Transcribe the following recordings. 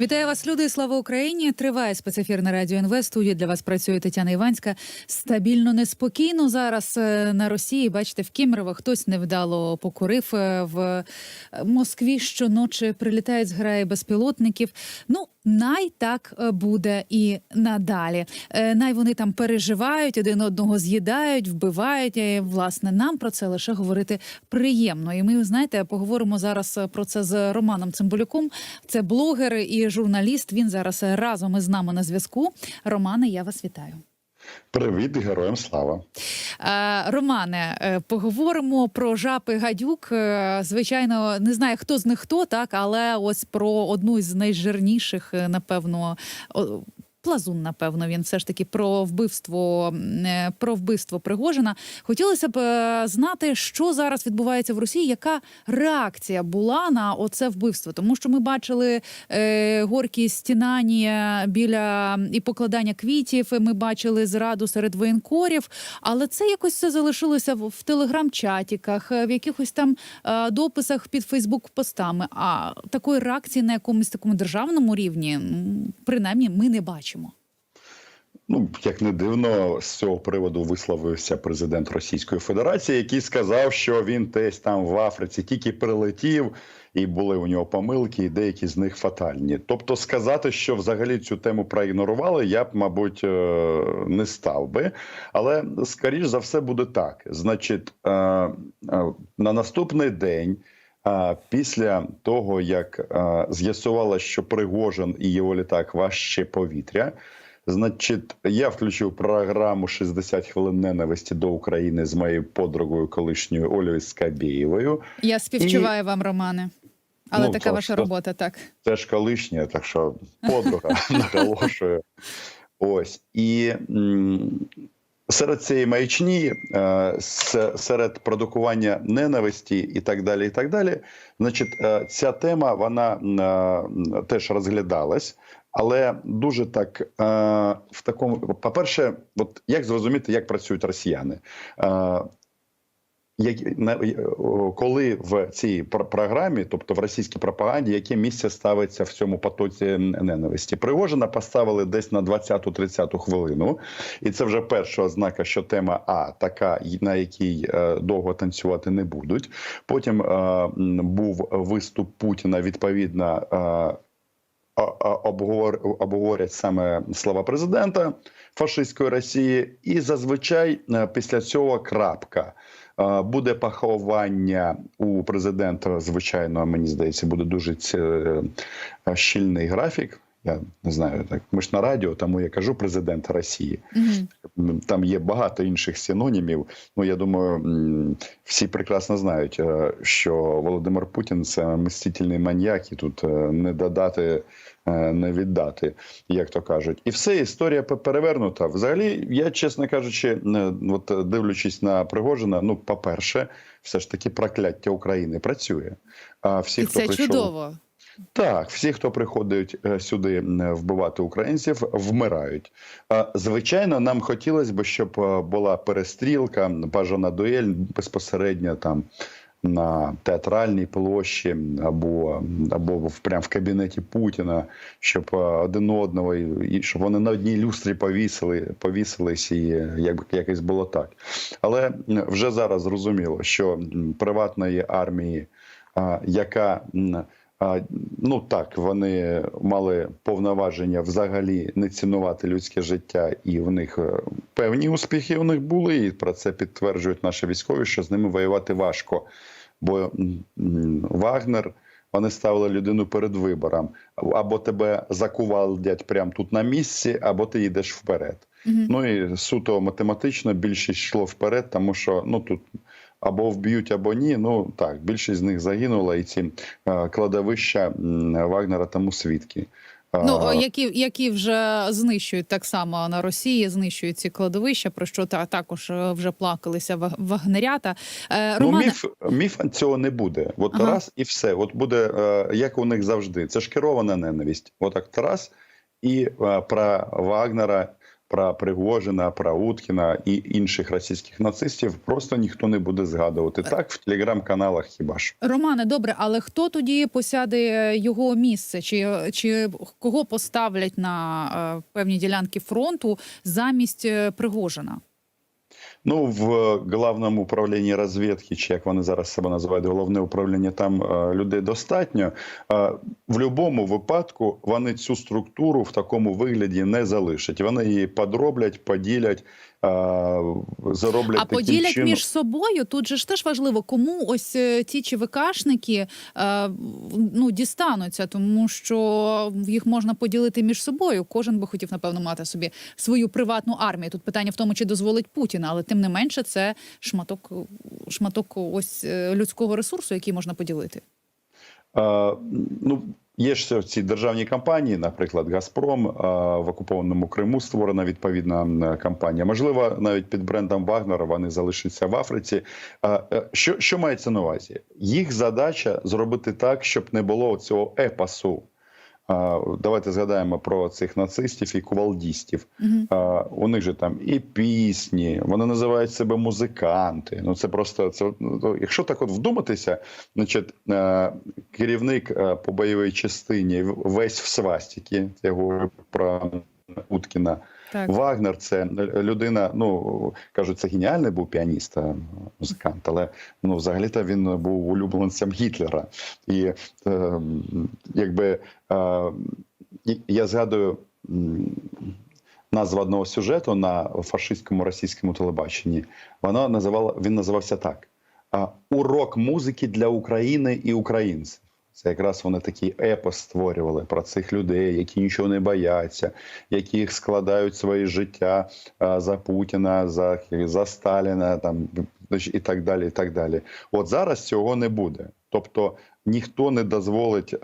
Вітаю вас, люди. Слава Україні! Триває спецефір на радіо НВ. Студії для вас працює Тетяна Іванська. Стабільно неспокійно зараз е, на Росії. Бачите, в Кімерово хтось невдало покурив е, в Москві. Щоночі прилітають зграї безпілотників. Ну най так е, буде і надалі. Е, Най вони там переживають, один одного з'їдають, вбивають. І, власне, нам про це лише говорити приємно. І ми знаєте, поговоримо зараз про це з Романом Цимбалюком. Це блогер і журналіст. Він зараз разом із нами на зв'язку. Романе, я вас вітаю. Привіт, героям слава. Е, Романе, е, поговоримо про жапи гадюк. Е, Звичайно, не знаю, хто з них хто, так, але ось про одну із найжирніших, напевно. Плазун, напевно, він все ж таки про вбивство е, про вбивство Пригожина. Хотілося б е, знати, що зараз відбувається в Росії, яка реакція була на оце вбивство, тому що ми бачили е, горкі стінання біля і покладання квітів. Ми бачили зраду серед воєнкорів, але це якось все залишилося в, в телеграм-чатіках, е, в якихось там е, дописах під Фейсбук-постами. А такої реакції на якомусь такому державному рівні, принаймні, ми не бачимо. Ну, як не дивно, з цього приводу висловився президент Російської Федерації, який сказав, що він десь там в Африці тільки прилетів, і були у нього помилки, і деякі з них фатальні. Тобто, сказати, що взагалі цю тему проігнорували, я б, мабуть, е, не став би. Але скоріш за все буде так. Значить, е, е, на наступний день. Після того, як з'ясувалося, що Пригожин і його літак важче повітря, значить, я включив програму «60 хвилин ненависті до України з моєю подругою колишньою Олею Скабєєвою. Я співчуваю вам, Романе. Але Ну, така так, ваша так. робота, так. Це ж колишня, так що подруга наголошую. Ось і серед цієї маячні, е, серед продукування ненависті і так далі. І так далі. Значить, е, ця тема вона е, теж розглядалась. Але дуже так в такому, по-перше, от як зрозуміти, як працюють росіяни? Е, коли в цій пр- програмі, тобто в російській пропаганді, яке місце ставиться в цьому потоці ненависті? Пригожина поставили десь на 20-30 хвилину, і це вже перша ознака, що тема А така, на якій е, довго танцювати не будуть. Потім е, був виступ Путіна відповідно. Е, обговор, обговорять саме слова президента фашистської Росії, і зазвичай після цього крапка. Буде поховання у президента. Звичайно, мені здається, буде дуже е, щільний графік. Я не знаю, так ми ж на радіо, тому я кажу президент Росії. М, Там є багато інших синонімів. Ну я думаю, всі прекрасно знають, е, що Володимир Путін це мстительний маньяк, і тут е, не додати, е, не віддати, як то кажуть. І все історія пе- перевернута. Взагалі, я чесно кажучи, от дивлячись на Пригожина, ну, по-перше, все ж таки прокляття України працює. А всі, І хто це прийшов, чудово. Так, всі, хто приходить е, сюди вбивати українців, вмирають. Звичайно, нам хотілося б, щоб е, була перестрілка, бажана дуель безпосередньо там на театральній площі або, або прямо в кабінеті Путіна, щоб е, один одного і щоб вони на одній люстрі повісили, повісились, і е, як якось було так. Але вже зараз зрозуміло, що приватної армії, яка Ну так, вони мали повноваження взагалі не цінувати людське життя, і в них е, певні успіхи у них були. І про це підтверджують наші військові, що з ними воювати важко. Бо Вагнер вони ставили людину перед вибором: або тебе закувалдять прямо тут на місці, або ти йдеш вперед. Мгм. Ну і суто математично більшість йшло вперед, тому що ну тут або вб'ють, або ні. Ну так, більшість з них загинула, і ці е, кладовища Вагнера тому свідки. Е, Ну, які, які вже знищують так само на Росії, знищують ці кладовища, про що та також е, вже плакалися вагнерята. Е, Ну, міф, міф цього не буде. От Ага. раз і все. От буде як у них завжди. Це ж керована ненависть. Отак раз і про Вагнера про Пригожина, про Уткіна і інших російських нацистів просто ніхто не буде згадувати. Так в телеграм-каналах хіба ж Романе, добре, але хто тоді посяде його місце? Чи, чи кого поставлять на е, певні ділянки фронту замість е, Пригожина? Ну, в головному управлінні розвідки, чи як вони зараз себе називають, головне управління, там е, людей достатньо. Е, в будь-якому випадку вони цю структуру в такому вигляді не залишать. Вони її подроблять, поділять, е, зароблять А таким поділять чином. між собою. Тут же ж теж важливо, кому ось е, ті ЧВКшники е, ну, дістануться, тому що їх можна поділити між собою. Кожен би хотів, напевно, мати собі свою приватну армію. Тут питання в тому, чи дозволить Путін, але тим не менше, це шматок, шматок ось е, людського ресурсу, який можна поділити. Ну, є ж ці державні компанії, наприклад, Газпром в окупованому Криму створена відповідна компанія. Можливо, навіть під брендом Вагнера вони залишаться в Африці. Е, Що, що мається на увазі? Їх задача зробити так, щоб не було цього епосу. Давайте згадаємо про цих нацистів і кувалдістів. Угу. У них же там і пісні, вони називають себе музиканти. Ну це просто це ну, якщо так от вдуматися, значить е, керівник е, по бойовій частині весь в свастіки. Я говорю про Уткіна. Так. Вагнер це людина. Ну кажуть, це геніальний був піаніст, е, музикант, але ну взагалі-то він був улюбленцем Гітлера. І е, якби е, я згадую. м, Назва одного сюжету на фашистському російському телебаченні. Вона називала він називався так: Урок музики для України і українців. Це якраз вони такий епос створювали про цих людей, які нічого не бояться, які складають своє життя за Путіна, за, за Сталіна, там і так далі. І так далі. От зараз цього не буде. Тобто ніхто не дозволить е,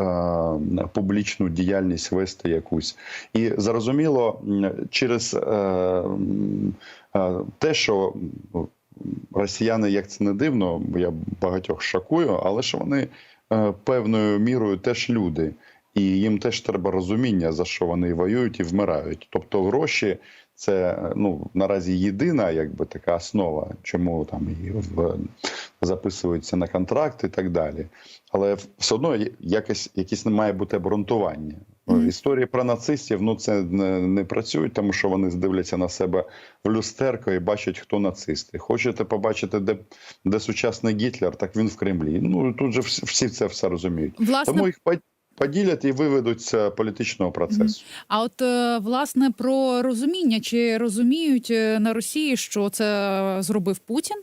публічну діяльність вести якусь. І зрозуміло, через м, е, те, що росіяни, як це не дивно, я багатьох шокую, але що вони певною мірою теж люди. І їм теж треба розуміння, за що вони воюють і вмирають. Тобто гроші це ну наразі єдина, якби така основа, чому там і в записуються на контракт і так далі. Але все одно якось не має бути обґрунтування. Мгм. Історії про нацистів ну це не, не працюють, тому що вони здивляться на себе в люстерко і бачать, хто нацисти. Хочете побачити, де, де сучасний Гітлер, так він в Кремлі. Ну тут же всі, всі це все розуміють. Власне, Тому їх поділять і виведуть з політичного процесу. А от е, власне про розуміння, чи розуміють е, на Росії, що це зробив Путін,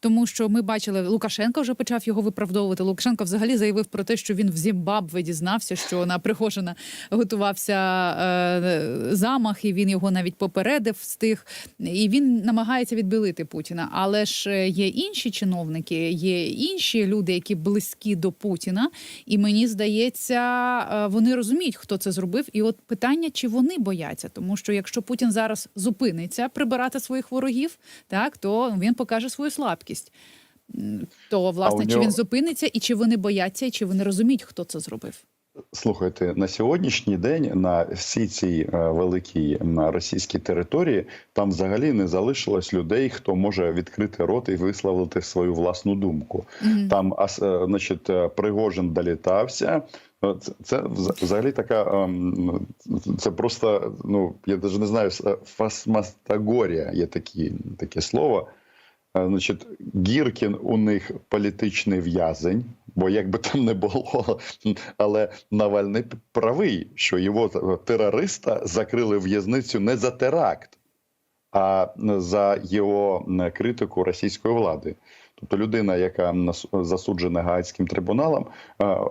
тому що ми бачили, Лукашенко вже почав його виправдовувати. Лукашенко взагалі заявив про те, що він в Зімбабве дізнався, що на Пригожина готувався е, замах, і він його навіть попередив встиг. І він намагається відбілити Путіна. Але ж є інші чиновники, є інші люди, які близькі до Путіна, і мені здається, вони розуміють, хто це зробив. І от питання, чи вони бояться, тому що якщо Путін зараз зупиниться прибирати своїх ворогів, так то він покаже свою слабкість. То власне, А чи нього- він зупиниться, і чи вони бояться, і чи вони розуміють, хто це зробив? Слухайте, на сьогоднішній день на всій цій е, великій м, російській території там взагалі не залишилось людей, хто може відкрити рот і висловити свою власну думку. Мгм. Там ас- е, значить, е, Пригожин долітався. Е, Це, взагалі така ем, це просто ну я навіть не знаю фасмастагорія є такі таке слово. Е, Значить, Гіркін у них політичний в'язень, бо як би там не було, але Навальний правий, що його терориста закрили в'язницю не за теракт, а за його критику російської влади. Тобто людина, яка засуджена Гаазьким трибуналом,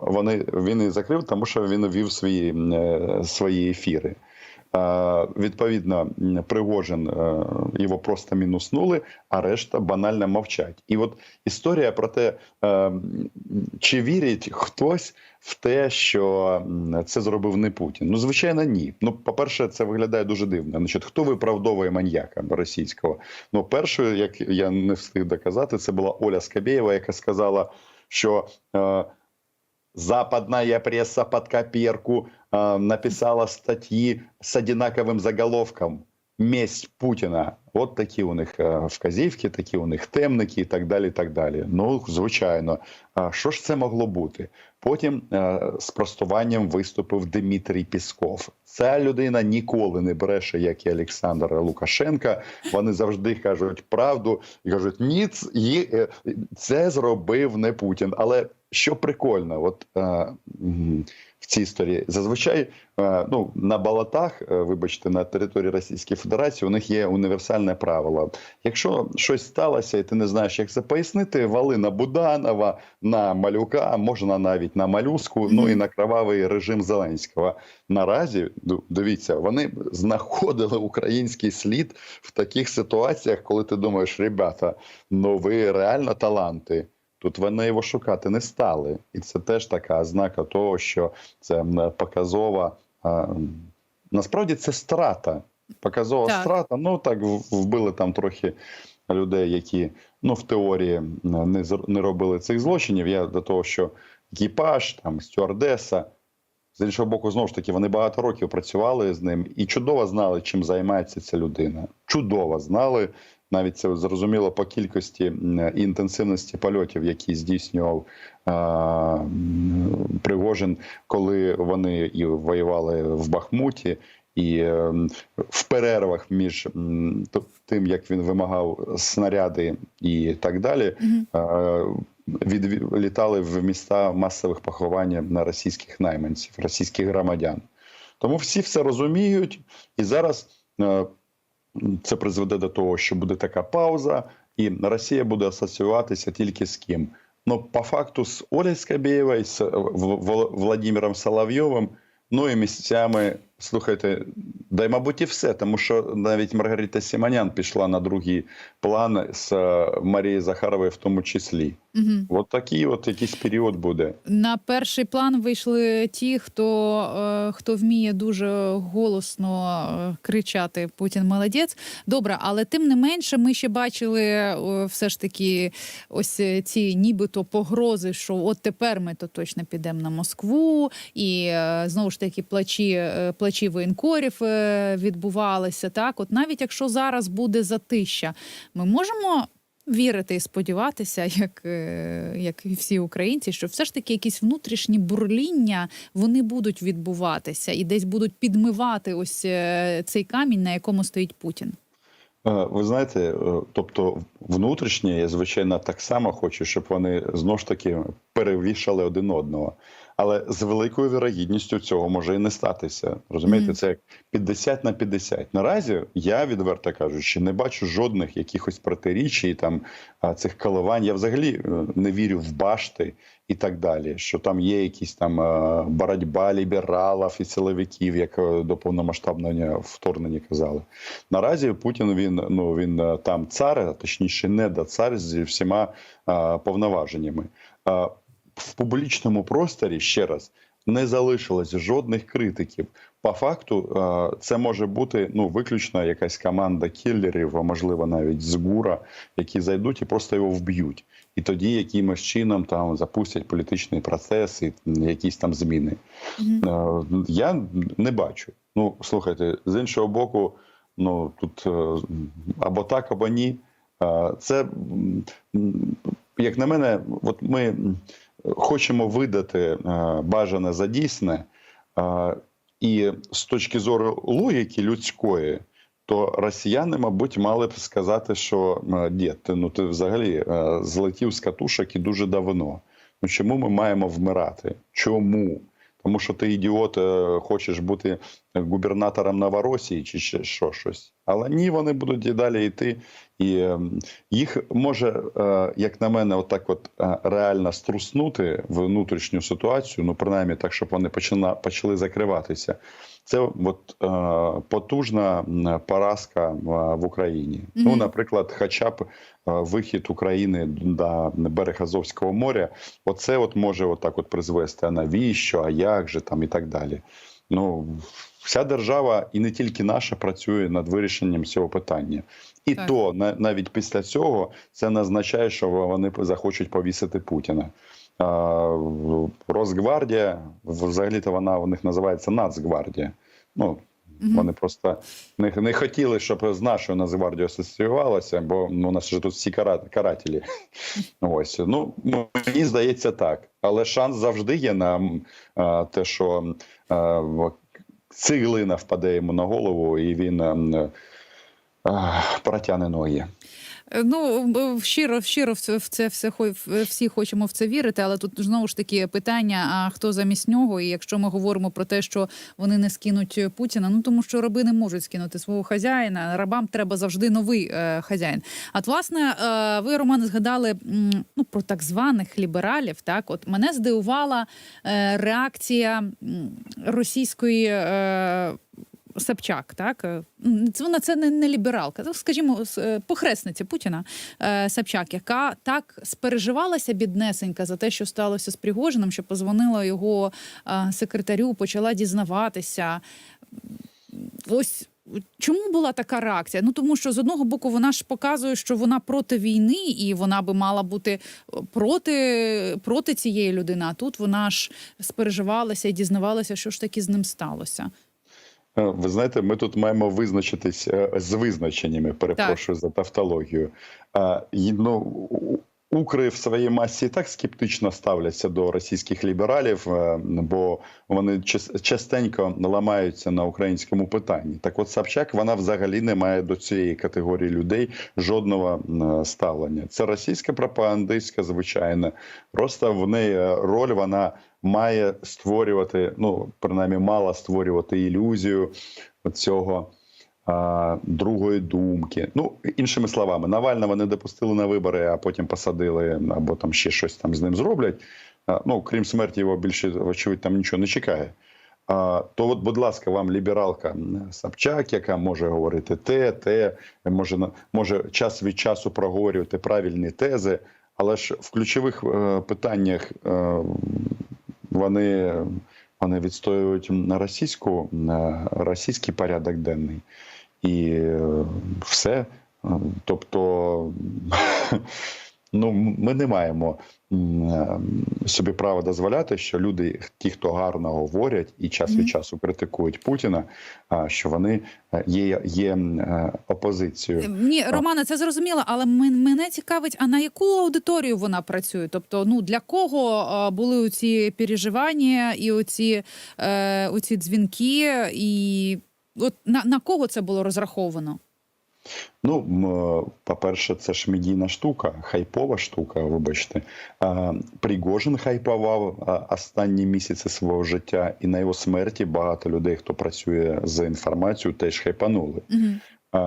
вони він і закрив, тому що він вів свої, е, свої ефіри. Е, Відповідно, Пригожин е, його просто мінуснули, а решта банально мовчать. І от історія про те, е, чи вірить хтось в те, що це зробив не Путін. Ну, звичайно, ні. Ну, по-перше, це виглядає дуже дивно. Значить, хто виправдовує маньяка російського? Ну, першою, як я не встиг доказати, це була Оля Скабєєва, яка сказала, що. Западная пресса под копирку э, написала статьи с одинаковым заголовком. месть Путіна. От такі у них е, вказівки, такі у них темники і так далі. так далі. Ну, звичайно, А що ж це могло бути? Потім е, з простуванням виступив Дмитрій Пісков. Ця людина ніколи не бреше, як і Олександр Лукашенка. Вони завжди кажуть правду і кажуть, ні, е, це зробив не Путін. Але що прикольно, от е, в цій історії зазвичай е, ну на болотах, е, вибачте, на території Російської Федерації у них є універсальне правило. Якщо щось сталося, і ти не знаєш, як це пояснити, вали на Буданова, на малюка, можна навіть на малюску, ну і на кровавий режим Зеленського. Наразі ду- дивіться, вони знаходили український слід в таких ситуаціях, коли ти думаєш, ребята, ну ви реально таланти. Тут вони його шукати не стали, і це теж така ознака того, що це показова. Насправді це страта. Показова Так. страта. Ну так вбили там трохи людей, які ну в теорії не не робили цих злочинів. Я до того, що екіпаж, там стюардеса. З іншого боку, знову ж таки, вони багато років працювали з ним і чудово знали, чим займається ця людина. Чудово знали. Навіть це зрозуміло по кількості і інтенсивності польотів, які здійснював Пригожин, коли вони і воювали в Бахмуті, і е, в перервах між тим, як він вимагав снаряди і так далі, Мгм. е, від, літали в міста масових поховань на російських найманців, російських громадян. Тому всі все розуміють, і зараз е, це призведе до того, що буде така пауза, і Росія буде асоціюватися тільки з ким. Ну, по факту, з Олею Скабєєвою, з Володимиром Соловйовим, ну і місцями, слухайте, да й, мабуть, і все, тому що навіть Маргарита Сіманян пішла на другий план з е, Марією Захаровою в тому числі. Мгм. От такий от якийсь період буде. На перший план вийшли ті, хто, е, хто вміє дуже голосно е, кричати Путін молодець. Добре, але тим не менше, ми ще бачили все ж таки ось ці нібито погрози, що от тепер ми то точно підемо на Москву, і знову ж таки плачі, е, плачі воєнкорів е, відбувалися. Так, от навіть якщо зараз буде затища, ми можемо вірити і сподіватися, як, е, як і всі українці, що все ж таки якісь внутрішні бурління вони будуть відбуватися і десь будуть підмивати ось е, цей камінь, на якому стоїть Путін. Ви знаєте, тобто внутрішнє, я звичайно так само хочу, щоб вони знову ж таки перевішали один одного. Але з великою вірогідністю цього може і не статися. Розумієте, це як 50 на 50. Наразі я відверто кажучи, не бачу жодних якихось протирічій, там цих коливань. Я взагалі е, не вірю в башти і так далі. Що там є якісь там е, боротьба лібералів і силовиків, як е, до повномасштабного вторгнення казали. Наразі Путін він ну він там цар, а точніше, не до цар зі всіма повноваженнями. В публічному просторі ще раз не залишилось жодних критиків. По факту, це може бути ну виключно якась команда кіллерів, а можливо навіть з ГУРа, які зайдуть і просто його вб'ють. І тоді якимось чином там запустять політичний процес і якісь там зміни. Е, Я не бачу. Ну, слухайте, з іншого боку, ну тут е, або так, або ні. Е, Це, як на мене, от ми хочемо видати е, бажане за дійсне, е, і з точки зору логіки людської. То росіяни, мабуть, мали б сказати, що дід, ти, ну ти взагалі е, злетів з катушок і дуже давно. Ну чому ми маємо вмирати? Чому? Тому що ти ідіот, хочеш бути губернатором Новоросії чи ще що щось. Але ні, вони будуть і далі йти. І е, їх може, е, як на мене, отак от е, реально струснути в внутрішню ситуацію, ну принаймні так, щоб вони почина, почали закриватися. Це от е, потужна поразка в Україні. Ну, наприклад, хоча б вихід України до берег Азовського моря, оце от може отак от призвести. А навіщо? А як же там і так далі. Ну вся держава, і не тільки наша, працює над вирішенням цього питання. І Так. то на- навіть після цього це не означає, що вони захочуть повісити Путіна. Росгвардія, взагалі-то вона у них називається Нацгвардія. Ну. Вони просто не, не хотіли, щоб з нашою Нацгвардією асоціювалося, бо ну, у нас же тут всі кара- карателі. Ось ну мені здається так. Але шанс завжди є на а, те, що а, цеглина впаде йому на голову, і він ем, а, протягне ноги. Е, Ну щиро, щиро в це, все всі хочемо в це вірити, але тут знову ж таки питання: а хто замість нього? І якщо ми говоримо про те, що вони не скинуть Путіна, ну тому що раби не можуть скинути свого хазяїна. Рабам треба завжди новий е, хазяїн. А власне, е, ви Романе згадали ну про так званих лібералів. Так, от мене здивувала е, реакція російської. Е, Собчак, так Е, вона це не, не лібералка, ну, скажімо, е, похресниця Путіна е, Собчак, яка так спереживалася біднесенька за те, що сталося з Пригожином, що позвонила його секретарю, почала дізнаватися. Ось чому була така реакція? Ну тому що з одного боку вона ж показує, що вона проти війни, і вона би мала бути проти, проти цієї людини. А тут вона ж спереживалася і дізнавалася, що ж таки з ним сталося. Е, Ви знаєте, ми тут маємо визначитись е, з визначеннями. Перепрошую за тавтологію. І, ну, Укри в своїй масі і так скептично ставляться до російських лібералів, е, бо вони час- частенько ламаються на українському питанні. Так, от Собчак вона взагалі не має до цієї категорії людей жодного ставлення. Це російська пропагандистська, звичайно. Просто в неї е, роль вона має створювати, ну принаймні, мала створювати ілюзію цього другої думки. Ну іншими словами, Навального не допустили на вибори, а потім посадили, або там ще щось там з ним зроблять. Ну крім смерті, його більше очевидь там нічого не чекає. То, от, будь ласка, вам лібералка Собчак, яка може говорити те, те, може може час від часу проговорювати правильні тези, але ж в ключових е, питаннях е, вони, вони відстоюють на російську на російський порядок денний і е, все. Е, Тобто, ну ми не маємо е, собі права дозволяти, що люди, ті, хто гарно говорять і час від часу критикують Путіна, що вони є, є опозицією. Ні, Романе, це зрозуміло, але мене цікавить, а на яку аудиторію вона працює? Тобто, ну для кого були ці переживання і оці, оці дзвінки, і от на, на кого це було розраховано? Ну, е, по-перше, це ж медійна штука, хайпова штука, вибачте. Пригожин хайпував останні місяці свого життя, і на його смерті багато людей, хто працює з інформацією, теж хайпанули. Угу.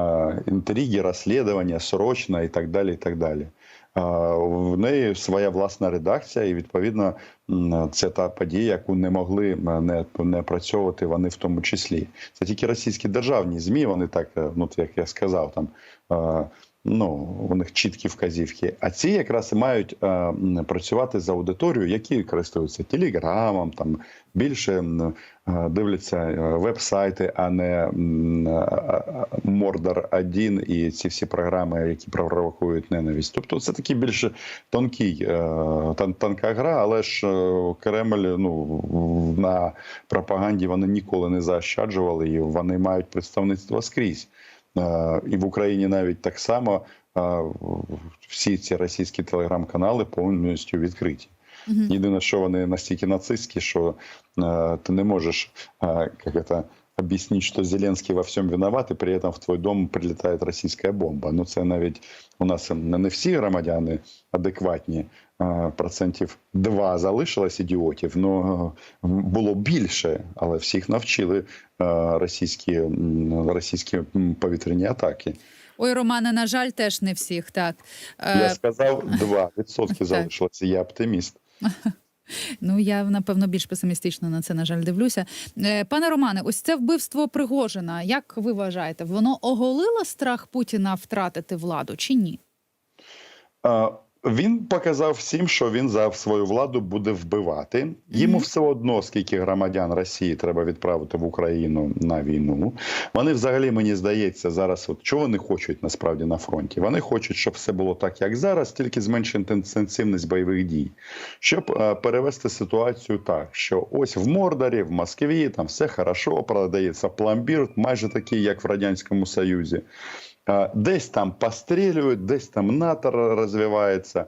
Інтриги, розслідування, срочно і так далі. і так далі. В неї своя власна редакція, і відповідно це та подія, яку не могли не, не працьовувати вони в тому числі. Це тільки російські державні змі. Вони так, е, ну як я сказав, там е, ну у них чіткі вказівки. А ці якраз і мають е, працювати з аудиторією, які користуються телеграмом, там більше е, дивляться е, веб-сайти, а не м, е, Мордор 1 і ці всі програми, які провокують ненависть. Тобто це такий більш тонкий е, тон- тонка гра, але ж е, Кремль ну на пропаганді вони ніколи не заощаджували, і вони мають представництво скрізь. І в Україні навіть так само всі ці російські телеграм-канали повністю відкриті. Єдине, що вони настільки нацистські, що ти не можеш як это, объяснить, що Зеленський во всьому виноват, і при этом в твій дом прилітає російська бомба. Ну це навіть у нас не всі громадяни адекватні. Процентів два залишилось ідіотів, ну було більше, але всіх навчили російські, російські повітряні атаки. Ой, Романе, на жаль, теж не всіх. Так Я е, сказав, 2% залишилося. Я оптиміст. ну я напевно більш песимістично на це на жаль дивлюся. Е, Пане Романе, ось це вбивство Пригожина. Як ви вважаєте, воно оголило страх Путіна втратити владу чи ні? Він показав всім, що він за свою владу буде вбивати. Йому Мгм. все одно, скільки громадян Росії треба відправити в Україну на війну. Вони взагалі, мені здається, зараз от чого вони хочуть насправді на фронті? Вони хочуть, щоб все було так, як зараз, тільки зменшити інтенсивність бойових дій, щоб е, перевести ситуацію так, що ось в Мордорі, в Москві там все хорошо, продається пломбір, майже такий, як в радянському Союзі. Десь там пострілюють, десь там НАТО розвивається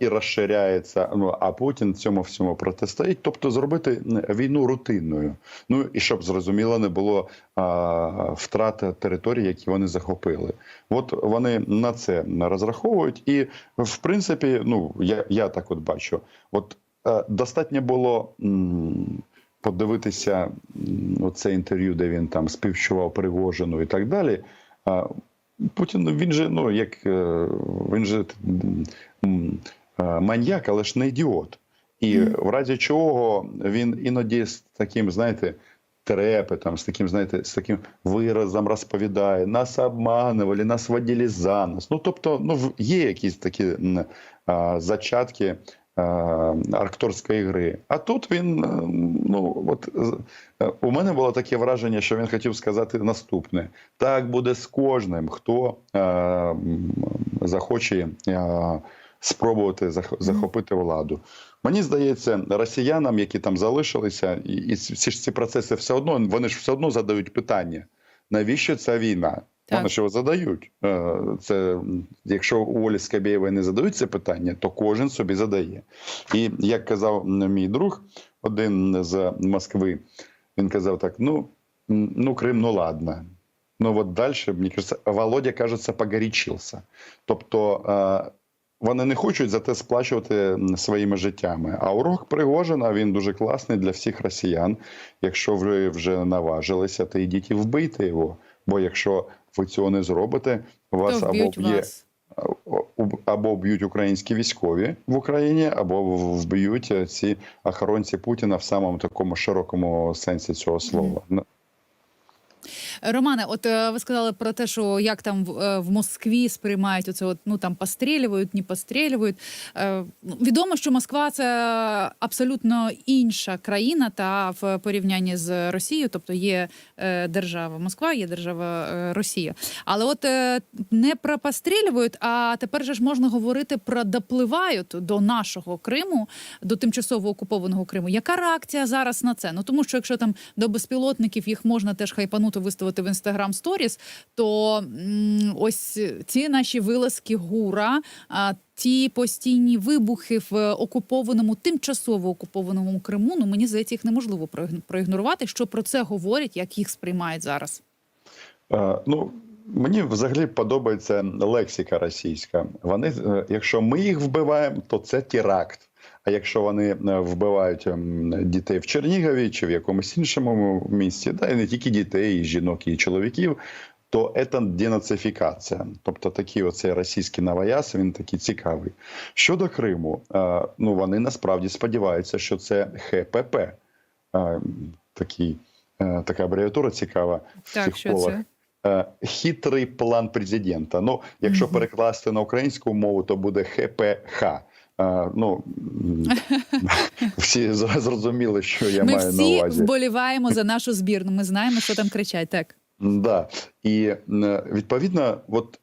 і розширяється. Ну а Путін цьому всьому протистоїть. Тобто зробити війну рутинною. Ну і щоб зрозуміло, не було а, втрати територій, які вони захопили. От вони на це розраховують, і в принципі, ну я, я так от бачу, от е, достатньо було. м, Подивитися оце інтерв'ю, де він там співчував Пригожину і так далі. Путін ну, він же ну як е, він же е, маньяк, але ж не ідіот. І в разі чого він іноді з таким, знаєте, трепетом, з таким, знаєте, з таким виразом розповідає, нас обманували, нас водили за нас. Ну тобто, ну є якісь такі а, зачатки а, акторської гри. А тут він, е, ну от е, у мене було таке враження, що він хотів сказати наступне: так буде з кожним, хто е, захоче е, спробувати зах- захопити владу. Мені здається, росіянам, які там залишилися, і, і всі ж ці процеси все одно вони ж все одно задають питання: навіщо ця війна? Так. Вони його задають. Е, Це якщо у Олі Скабєєвої не задають це питання, то кожен собі задає. І як казав мій друг, один з Москви, він казав так: ну, ну Крим, ну ладно. Ну от далі, мені кажется, Володя, кажется, погорячився. Тобто е, вони не хочуть за те сплачувати своїми життями. А урок Пригожина він дуже класний для всіх росіян. Якщо ви вже наважилися, то йдіть і вбийте його. Бо якщо ви цього не зробите, вас То або б'є вас. або б'ють українські військові в Україні, або вб'ють е, ці охоронці Путіна в самому такому широкому сенсі цього слова. Романе, от е, ви сказали про те, що як там в, е, в Москві сприймають оце, от, ну там пострілюють, не пострілюють. Е, ну, відомо, що Москва це абсолютно інша країна, та в порівнянні з Росією, тобто є держава Москва, є держава Росія. Але от не про пострілюють, а тепер же ж можна говорити про допливають до нашого Криму, до тимчасово окупованого Криму. Яка реакція зараз на це? Ну тому що якщо там до безпілотників їх можна теж хайпанути виставити в інстаграм сторіс, то ось ці наші вилазки гура. Ті постійні вибухи в окупованому, тимчасово окупованому Криму, ну мені здається, їх неможливо проігн- проігнорувати. Що про це говорять, як їх сприймають зараз? Е, Ну, мені взагалі подобається лексика російська. Вони, е, якщо ми їх вбиваємо, то це теракт. А якщо вони е, вбивають ем, дітей в Чернігові чи в якомусь іншому місці, да, і не тільки дітей, і жінок, і чоловіків, то це денацифікація. Тобто такий оцей російський новояз, він такий цікавий. Щодо Криму, е, ну вони насправді сподіваються, що це ХПП. Е, Такий, така абревіатура цікава в Так, цих що колах. це? Хитрий план президента. Ну, якщо перекласти на українську мову, то буде ХПХ. Е, Ну всі зрозуміли, що я Ми маю на всі увазі. вболіваємо за нашу збірну. Ми знаємо, що там кричать. Так Да. І відповідно, от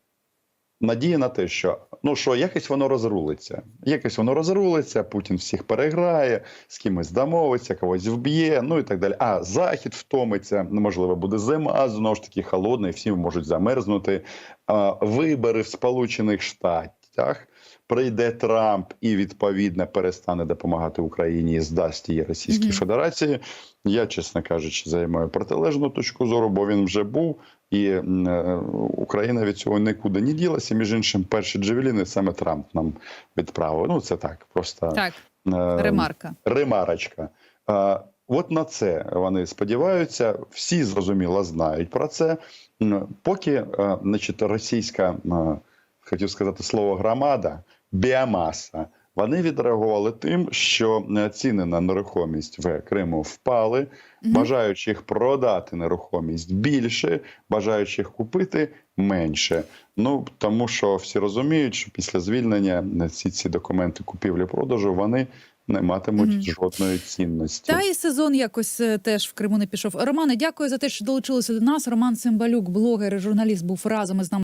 надія на те, що ну що якось воно розрулиться. Якось воно розрулиться, Путін всіх переграє, з кимось домовиться, когось вб'є, ну і так далі. А захід втомиться, ну, можливо, буде зима, знову ж таки холодна, і всі можуть замерзнути. А, вибори в Сполучених Штатах. Прийде Трамп і відповідно перестане допомагати Україні і здасть її Російській Мгм. Федерації. Я, чесно кажучи, займаю протилежну точку зору, бо він вже був, і е, Україна від цього нікуди не ділася. Між іншим, перші джевеліни саме Трамп нам відправив. Ну це так, просто так, е, ремарка. ремарочка. А, От на це вони сподіваються. Всі зрозуміло знають про це. Поки е, значить, російська, е, хотів сказати слово громада, біомаса Вони відреагували тим, що е, ціни на нерухомість в Криму впали, бажаючих продати нерухомість більше, бажаючих купити менше. Ну тому що всі розуміють, що після звільнення е, всі ці документи купівлі-продажу вони не матимуть Мгм. жодної цінності. Та і сезон якось е, теж в Криму не пішов. Романе, дякую за те, що долучилися до нас. Роман Цимбалюк, блогер і журналіст, був разом із нами.